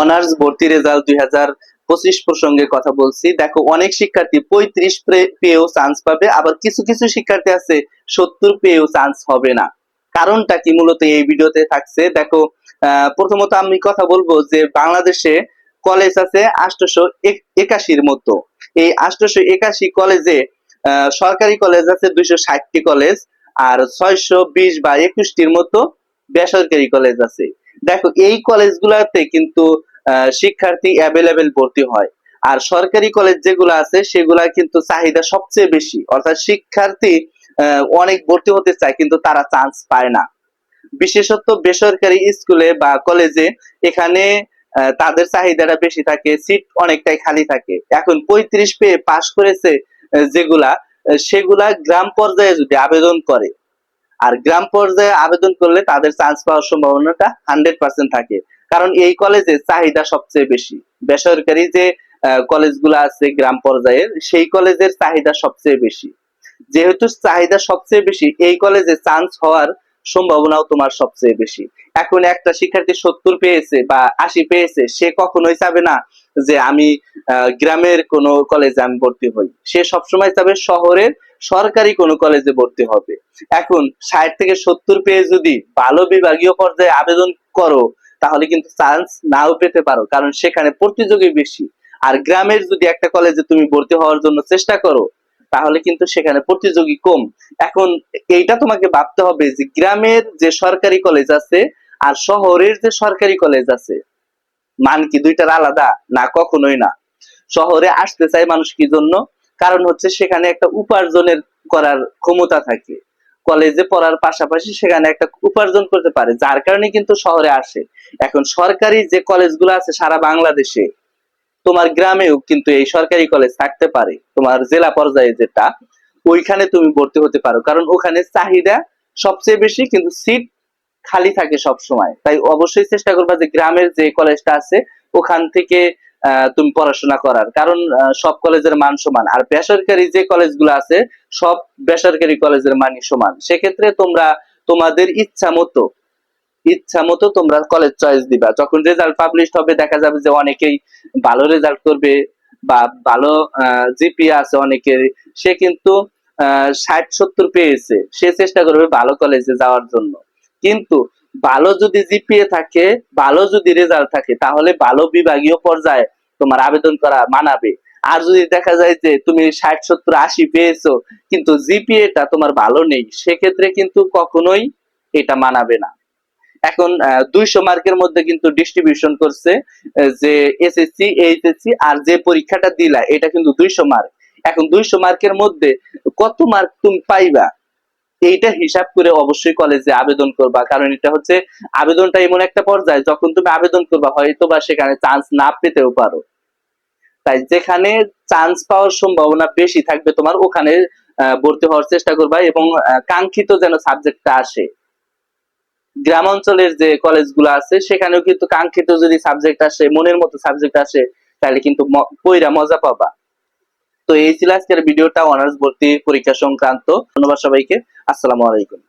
Honours ভর্তি result দুই হাজার পঁচিশ প্রসঙ্গে কথা বলছি। দেখো, অনেক শিক্ষার্থী পঁয়ত্রিশ পেয়েও চান্স পাবে, আবার কিছু কিছু শিক্ষার্থী আছে সত্তর পেয়েও চান্স হবে না। কারণটা কি মূলত এই ভিডিওতে থাকছে? দেখো প্রথমত আমি কথা বলব যে বাংলাদেশে কলেজ আছে আটশোশো একাশির মতো। এই আটশোশো একাশি কলেজে সরকারি কলেজ আছে দুইশো ষাটটি কলেজ আর ছয়শো বিশ বা একুশটির মতো বেসরকারি কলেজ আছে। দেখো, এই কলেজগুলোতে কিন্তু শিক্ষার্থী অ্যাভেলেবেল ভর্তি হয়। আর সরকারি কলেজ যেগুলো আছে সেগুলা কিন্তু চাহিদা সবচেয়ে বেশি। অর্থাৎ শিক্ষার্থী অনেক ভর্তি হতে চায়, কিন্তু তারা চান্স পায় না। বিশেষত বেসরকারি স্কুলে বা কলেজে এখানে তাদের চাহিদাটা বেশি থাকে সিট অনেকটাই খালি থাকে। এখন পঁয়ত্রিশ পেয়ে পাশ করেছে যেগুলা সেগুলা গ্রাম পর্যায়ে যদি আবেদন করে আর গ্রাম পর্যায়ে আবেদন করলে তাদের চান্স পাওয়ার সম্ভাবনাটা হান্ড্রেড পার্সেন্ট থাকে। কারণ এই কলেজে চাহিদা সবচেয়ে বেশি। বেসরকারি যে কলেজগুলো আছে গ্রাম পর্যায়ের, সেই কলেজের চাহিদা সবচেয়ে বেশি। যেহেতু চাহিদা সবচেয়ে বেশি, এই কলেজে চান্স হওয়ার সম্ভাবনাও তোমার সবচেয়ে বেশি। এখন একটা শিক্ষার্থী সত্তর পেয়েছে বা আশি পেয়েছে, সে কখনোই চাবে না যে আমি গ্রামের কোনো কলেজে আমি ভর্তি হই। সে সবসময় চাবে শহরের সরকারি কোনো কলেজে ভর্তি হবে। এখন ষাট থেকে সত্তর পেয়ে যদি ভালো বিভাগীয় পর্যায়ে আবেদন করো, তাহলে কিন্তু চান্স নাও পেতে পারো, কারণ সেখানে প্রতিযোগী বেশি। আর গ্রামের যদি একটা কলেজে তুমি ভর্তি হওয়ার জন্য চেষ্টা করো, তাহলে কিন্তু সেখানে প্রতিযোগী কম। এখন এইটা তোমাকে ভাবতে হবে যে গ্রামের যে সরকারি কলেজ আছে আর শহরের যে সরকারি কলেজ আছে, মান কি দুইটার আলাদা না কখনোই না? শহরে আসতে চায় মানুষ কি জন্য? কারণ হচ্ছে সেখানে একটা উপার্জনের করার ক্ষমতা থাকে। কলেজে পড়ার পাশাপাশি সেখানে একটা উপার্জন করতে পারে, যার কারণে কিন্তু শহরে আসে। এখন সরকারি যে কলেজগুলো আছে সারা বাংলাদেশে, তোমার গ্রামেও কিন্তু এই সরকারি কলেজ থাকতে পারে। তোমার জেলা পর্যায়ে যেটা, ওইখানে তুমি ভর্তি হতে পারো। কারণ ওখানে চাহিদা সবচেয়ে বেশি, কিন্তু সিট খালি থাকে সব সময় তাই অবশ্যই চেষ্টা করবা যে গ্রামের যে কলেজটা আছে, ওখান থেকে তুমি পড়াশোনা করার। কারণ সব কলেজের মান সমান। আর বেসরকারি যে কলেজগুলো আছে, সব বেসরকারি কলেজের মানই সমান। সেক্ষেত্রে তোমরা তোমাদের ইচ্ছা মতো ইচ্ছা মতো তোমরা কলেজ চয়েস দিবা। যখন রেজাল্ট পাবলিশ হবে, দেখা যাবে যে অনেকেই ভালো রেজাল্ট করবে বা ভালো জিপি আছে অনেকের। সে কিন্তু ষাট, সত্তর পেয়েছে। সে চেষ্টা করবে ভালো কলেজে যাওয়ার জন্য। কিন্তু ভালো যদি জিপিএ থাকে ভালো যদি রেজাল্ট থাকে, তাহলে ভালো বিভাগীয় পর্যায়ে তোমার আবেদন করা মানাবে। আর যদি দেখা যায় যে তুমি ষাট, সত্তর, আশি পেয়েছ, কিন্তু জিপিএটা তোমার ভালো নেই, সেক্ষেত্রে কিন্তু কখনোই এটা মানাবে না। এখন দুইশো মার্কের মধ্যে কিন্তু ডিস্ট্রিবিউশন করছে যে এসএসসি এইচএসসি আর যে পরীক্ষাটা দিলা, এটা কিন্তু দুইশো মার্ক। এখন দুইশো মার্কের মধ্যে কত মার্ক তুমি পাইবা? এইটা হিসাব করে অবশ্যই কলেজে আবেদন করবা। কারণ এটা হচ্ছে, আবেদনটা এমন একটা পর্যায়ে, যখন তুমি আবেদন করবা হয়তো বা সেখানে চান্স না পেতেও পারো। তাই যেখানে চান্স পাওয়ার সম্ভাবনা বেশি থাকবে, তোমার ওখানে ভর্তি হওয়ার চেষ্টা করবা এবং কাঙ্ক্ষিত যেন সাবজেক্টটা আসে। গ্রাম অঞ্চলের যে কলেজগুলো আছে, সেখানেও কিন্তু কাঙ্ক্ষিত যদি সাবজেক্ট আসে, মনের মতো সাবজেক্ট আসে, তাহলে কিন্তু পইরা মজা পাবা। তো এই ছিল আজকের ভিডিওটা অনার্স ভর্তি পরীক্ষা সংক্রান্ত। ধন্যবাদ সবাইকে। আসসালামু আলাইকুম।